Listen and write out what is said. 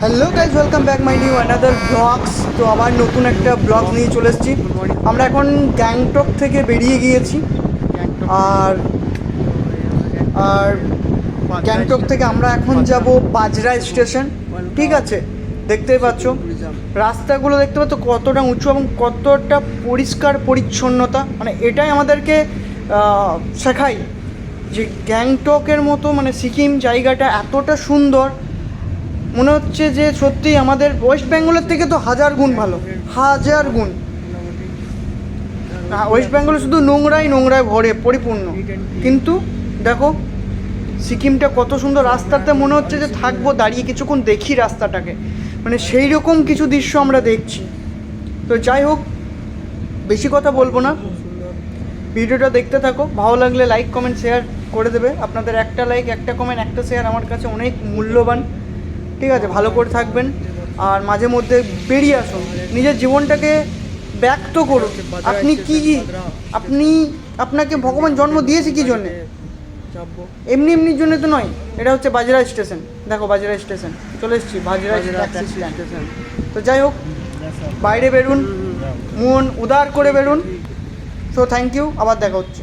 Hello guys welcome back my new another blogs তো আবার নতুন একটা ব্লগ নিয়ে চলে এসেছি। আমরা এখন গ্যাংটক থেকে বেরিয়ে গিয়েছি। আর আর গ্যাংটক থেকে আমরা এখন যাব বাজরা স্টেশন ঠিক আছে, দেখতেই পাচ্ছ। রাস্তাগুলো দেখতে পাচ্ছ কতটা উঁচু এবং কতটা পরিষ্কার পরিচ্ছন্নতা। মানে এটাই আমাদেরকে শেখায় যে গ্যাংটকের মতো মানে সিকিম জায়গাটা এতটা সুন্দর মনে হচ্ছে যে সত্যি আমাদের ওয়েস্ট বেঙ্গলের থেকে তো হাজার গুণ ভালো। হাজার গুণ। হ্যাঁ, ওয়েস্ট বেঙ্গলে শুধু নোংরাই নোংরায় ভরে পরিপূর্ণ। কিন্তু দেখো সিকিমটা কত সুন্দর রাস্তাতে মনে হচ্ছে যে থাকব দাঁড়িয়ে কিছুক্ষণ দেখি রাস্তাটাকে। মানে সেই রকম কিছু দৃশ্য আমরা দেখছি। তো যাই হোক বেশি কথা বলব না। ভিডিওটা দেখতে থাকো। ভালো লাগলে লাইক কমেন্ট শেয়ার করে দেবে। আপনাদের একটা লাইক একটা কমেন্ট একটা শেয়ার আমার কাছে অনেক মূল্যবান। ঠিক আছে ভালো করে থাকবেন আর মাঝে মধ্যে বেরিয়ে আসুন। নিজের জীবনটাকে ব্যক্ত করুন। আপনি কি আপনি আপনাকে ভগবান জন্ম দিয়েছে কি জন্যে? এমনি এমনির জন্য তো নয় এটা হচ্ছে বাজরা স্টেশন। দেখো বাজরা স্টেশন। চলে এসেছি বাজরা স্ট্যান্ড তো যাই হোক বাইরে বেরুন মন উদার করে বেরুন। সো থ্যাংক ইউ আবার দেখা হচ্ছে।